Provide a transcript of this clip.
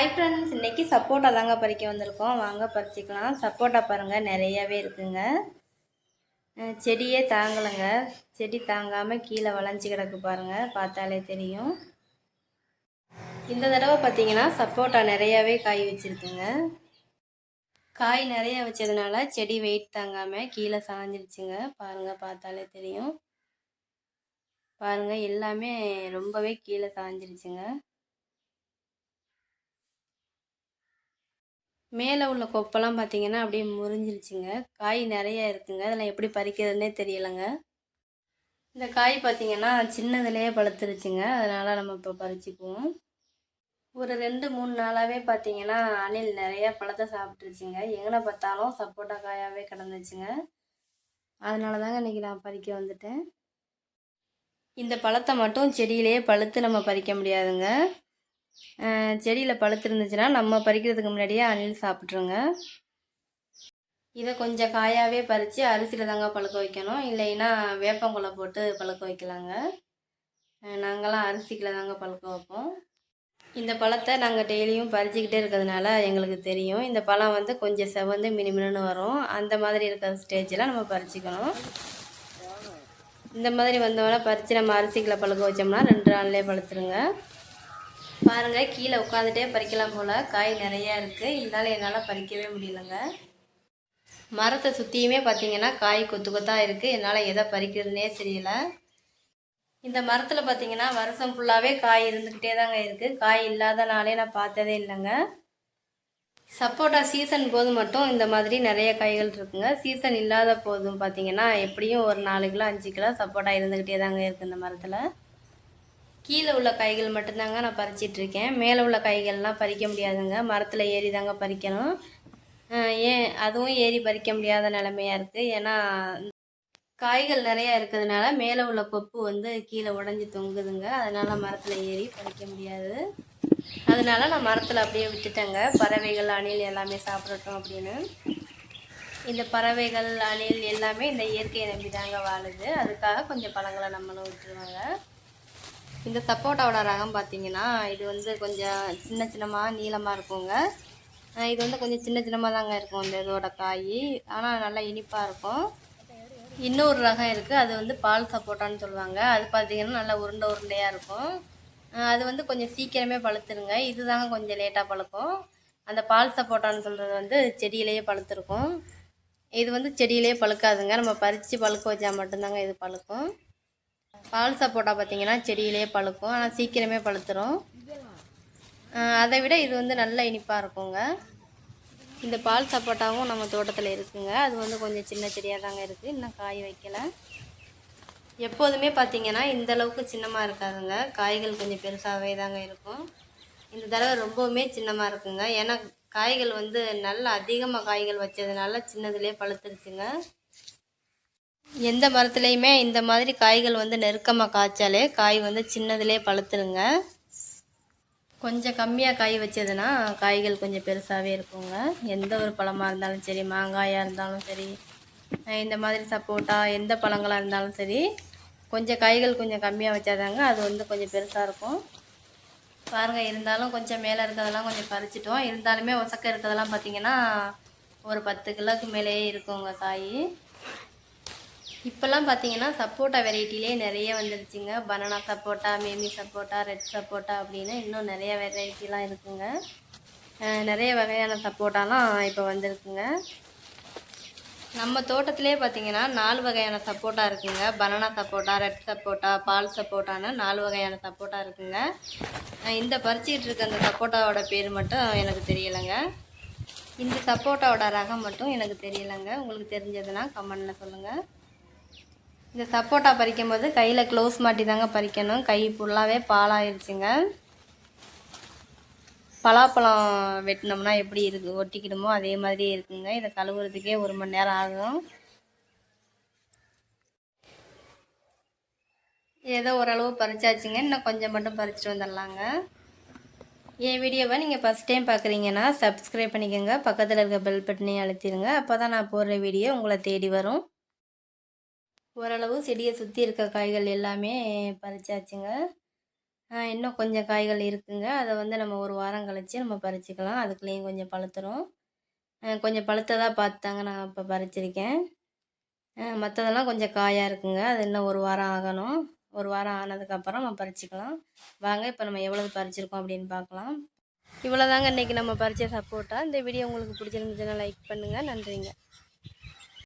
Hi friends இன்றைக்கி சப்போட்டா தாங்க பறிக்க வந்திருக்கோம். வாங்க பறிச்சிக்கலாம். சப்போட்டா பாருங்கள் நிறையாவே இருக்குங்க. செடியே தாங்கலைங்க. செடி தாங்காமல் கீழே வளைஞ்சி கிடக்கு பாருங்கள் பார்த்தாலே தெரியும். இந்த தடவை பார்த்தீங்கன்னா சப்போட்டா நிறையாவே காய் வச்சுருக்குங்க. காய் நிறைய வச்சதுனால செடி வெயிட் தாங்காமல் கீழே சாஞ்சிருச்சுங்க. பாருங்கள் பார்த்தாலே தெரியும். பாருங்கள் எல்லாமே ரொம்பவே கீழே சாஞ்சிருச்சுங்க. மேலே உள்ள கொப்பெல்லாம் பார்த்தீங்கன்னா அப்படியே முறிஞ்சிருச்சுங்க. காய் நிறைய இருக்குங்க. அதில் எப்படி பறிக்கிறதுனே தெரியலைங்க. இந்த காய் பார்த்தீங்கன்னா சின்னதுலேயே பழுத்துருச்சுங்க அதனால் நம்ம இப்போ பறிச்சுக்குவோம். ஒரு ரெண்டு மூணு நாளாகவே பார்த்தீங்கன்னா அணில் நிறைய பழத்தை சாப்பிட்ருச்சுங்க எங்கே பார்த்தாலும் சப்போட்டா காயாகவே கிடந்துச்சுங்க. அதனால தாங்க இன்றைக்கி நான் பறிக்க வந்துட்டேன். இந்த பழத்தை மட்டும் செடியிலேயே பழுத்து நம்ம பறிக்க முடியாதுங்க. செடியில் பழுத்து இருந்துச்சுன்னா நம்ம பறிக்கிறதுக்கு முன்னாடியே அணில் சாப்பிட்ருங்க இதை கொஞ்சம் காயாகவே பறித்து அரிசியில் தாங்க பழுக்க வைக்கணும். இல்லைன்னா வேப்பங்குலை போட்டு பழுக்க வைக்கலாங்க. நாங்களாம் அரிசிக்குள்ள தாங்க பழுக்க வைப்போம். இந்த பழத்தை நாங்கள் டெய்லியும் பறிச்சுக்கிட்டே இருக்கிறதுனால எங்களுக்கு தெரியும். இந்த பழம் வந்து கொஞ்சம் செவந்து மினிமினு வரும். அந்த மாதிரி இருக்கிற ஸ்டேஜில் நம்ம பறிச்சுக்கணும். இந்த மாதிரி வந்தவொடனே பறித்து நம்ம அரிசிக்கில் பழுக்க வச்சோம்னா ரெண்டு நாள்லேயே பழுத்துருங்க. பாருங்கள் கீழே உட்காந்துட்டே பறிக்கலாம் போல். காய் நிறையா இருக்குது இருந்தாலும் என்னால் பறிக்கவே முடியலங்க. மரத்தை சுற்றியுமே பார்த்தீங்கன்னா காய் கொத்து கொத்தாக இருக்குது என்னால் எதை பறிக்கிறதுனே தெரியல. இந்த மரத்தில் பார்த்தீங்கன்னா வருஷம் ஃபுல்லாகவே காய் இருந்துக்கிட்டே தாங்க இருக்குது காய் இல்லாத நாளே நான் பார்த்ததே இல்லைங்க. சப்போட்டா சீசன் போது மட்டும் இந்த மாதிரி நிறைய காய்கள் இருக்குங்க. சீசன் இல்லாத போதும் பார்த்தீங்கன்னா எப்படியும் ஒரு நாலு கிலோ அஞ்சு கிலோ சப்போட்டா இருந்துக்கிட்டே தாங்க இருக்குது இந்த மரத்தில். கீழே உள்ள காய்கள் மட்டும்தாங்க நான் பறிச்சிட்ருக்கேன் மேலே உள்ள காய்கள்லாம் பறிக்க முடியாதுங்க. மரத்தில் ஏறி தாங்க பறிக்கணும் ஏன்? அதுவும் ஏறி பறிக்க முடியாத நிலமையாக இருக்குது ஏன்னா காய்கள் நிறையா இருக்கிறதுனால மேலே உள்ள கொப்பு வந்து கீழே உடஞ்சி தொங்குதுங்க. அதனால் மரத்தில் ஏறி பறிக்க முடியாது. அதனால நான் மரத்தில் அப்படியே விட்டுட்டேங்க. பறவைகள் அணில் எல்லாமே சாப்பிடட்டும் அப்படின்னு. இந்த பறவைகள் அணில் எல்லாமே இந்த இயற்கையை நம்பி தாங்க வாழுது. அதுக்காக கொஞ்சம் பழங்களை நம்மளும் விட்டுருவாங்க. இந்த சப்போட்டாவோட ரகம் பார்த்தீங்கன்னா இது வந்து கொஞ்சம் சின்ன சின்னமாக நீளமாக இருக்குங்க. இது வந்து கொஞ்சம் சின்ன சின்னமாக தாங்க இருக்கும் இந்த இதோட காய். ஆனால் நல்லா இனிப்பாக இருக்கும். இன்னொரு ரகம் இருக்குது அது வந்து பால் சப்போட்டான்னு சொல்லுவாங்க. அது பார்த்தீங்கன்னா நல்லா உருண்டை உருண்டையாக இருக்கும். அது வந்து கொஞ்சம் சீக்கிரமே பழுத்துருங்க. இது தாங்க கொஞ்சம் லேட்டாக பழுக்கும். அந்த பால் சப்போட்டான்னு சொல்கிறது வந்து செடியிலேயே பழுத்துருக்கும். இது வந்து செடியிலேயே பழுக்காதுங்க. நம்ம பறித்து பழுக்க வச்சால் மட்டும்தாங்க இது பழுக்கும். பால் சப்போட்டா பார்த்தீங்கன்னா செடியிலேயே பழுக்கும். ஆனால் சீக்கிரமே பழுத்துரும். அதை விட இது வந்து நல்ல இனிப்பாக இருக்குங்க. இந்த பால் சப்போட்டாவும் நம்ம தோட்டத்தில் இருக்குங்க. அது வந்து கொஞ்சம் சின்ன செடியாக தாங்க இருக்குது இன்னும் காய் வைக்கலை. எப்போதுமே பார்த்தீங்கன்னா இந்த அளவுக்கு சின்னமாக இருக்காதுங்க. காய்கள் கொஞ்சம் பெருசாகவே தாங்க இருக்கும். இந்த தடவை ரொம்பவுமே சின்னமாக இருக்குங்க. ஏன்னா காய்கள் வந்து நல்லா அதிகமாக காய்கள் வச்சதுனால சின்னதுலேயே பழுத்துருச்சுங்க. எந்த மரத்துலேயுமே இந்த மாதிரி காய்கள் வந்து நெருக்கமாக காய்ச்சாலே காய் வந்து சின்னதுலேயே பழுத்துருங்க. கொஞ்சம் கம்மியாக காய் வச்சதுன்னா காய்கள் கொஞ்சம் பெருசாகவே இருக்குங்க. எந்த ஒரு பழமாக இருந்தாலும் சரி மாங்காயாக இருந்தாலும் சரி இந்த மாதிரி சப்போட்டா எந்த பழங்களாக இருந்தாலும் சரி கொஞ்சம் காய்கள் கொஞ்சம் கம்மியாக வச்சாதாங்க அது வந்து கொஞ்சம் பெருசாக இருக்கும். பாருங்கள் இருந்தாலும் கொஞ்சம் மேலே இருக்கிறதெல்லாம் கொஞ்சம் பறிச்சிட்டோம். இருந்தாலுமே ஒசக்க இருக்கிறதெல்லாம் பார்த்திங்கன்னா ஒரு பத்து கிலோக்கு மேலேயே இருக்குங்க காய். இப்போல்லாம் பார்த்தீங்கன்னா சப்போட்டா வெரைட்டிலே நிறைய வந்துருச்சுங்க. பனானா சப்போட்டா மேமி சப்போட்டா ரெட் சப்போட்டா அப்படின்னு இன்னும் நிறைய வெரைட்டிலாம் இருக்குங்க. நிறைய வகையான சப்போட்டாலாம் இப்போ வந்திருக்குங்க. நம்ம தோட்டத்திலே பார்த்தீங்கன்னா நாலு வகையான சப்போட்டா இருக்குங்க. பனானா சப்போட்டா ரெட் சப்போட்டா பால் சப்போட்டான்னு நாலு வகையான சப்போட்டா இருக்குங்க. இந்த பறிச்சிக்கிட்டு இருக்க அந்த சப்போட்டாவோட பேர் மட்டும் எனக்கு தெரியலைங்க. இந்த சப்போட்டாவோட ரகம் மட்டும் எனக்கு தெரியலைங்க. உங்களுக்கு தெரிஞ்சதுன்னா கமெண்டில் சொல்லுங்கள் இந்த சப்போட்டா பறிக்கும் போது கையில் க்ளோஸ் மாட்டி தாங்க பறிக்கணும். கை ஃபுல்லாகவே பாலாயிருச்சுங்க பலாப்பழம் வெட்டினோம்னா எப்படி இருக்கு? ஒட்டிக்கிடுமோ அதே மாதிரியே இருக்குங்க. இதை கழுவுறதுக்கே ஒரு மணி நேரம் ஆகும். ஏதோ ஓரளவு பறிச்சாச்சுங்க. இன்னும் கொஞ்சம் மட்டும் பறிச்சுட்டு வந்துடலாங்க. என் வீடியோவை நீங்கள் ஃபஸ்ட் டைம் பார்க்குறீங்கன்னா சப்ஸ்கிரைப் பண்ணிக்கோங்க. பக்கத்தில் இருக்க பெல் பட்டனையும் அழுத்திடுங்க. அப்போ தான் நான் போடுற வீடியோ உங்களை தேடி வரும். ஓரளவு செடியை சுற்றி இருக்க காய்கள் எல்லாமே பறிச்சாச்சுங்க. இன்னும் கொஞ்சம் காய்கள் இருக்குங்க. அதை வந்து நம்ம ஒரு வாரம் கழித்து நம்ம பறிச்சிக்கலாம். அதுக்குள்ளேயும் கொஞ்சம் பழுத்துரும். கொஞ்சம் பழுத்ததாக பார்த்து தாங்க நான் இப்போ பறிச்சிருக்கேன். மற்றதெல்லாம் கொஞ்சம் காயாக இருக்குங்க. அது இன்னும் ஒரு வாரம் ஆகணும். ஒரு வாரம் ஆனதுக்கப்புறம் நம்ம பறிச்சிக்கலாம். வாங்க இப்போ நம்ம எவ்வளவு பறிச்சிருக்கோம் அப்படின்னு பார்க்கலாம். இவ்வளோதாங்க இன்றைக்கி நம்ம பறித்த சப்போட்டா. இந்த வீடியோ உங்களுக்கு பிடிச்சிருந்துச்சுன்னா லைக் பண்ணுங்கள் நன்றிங்க.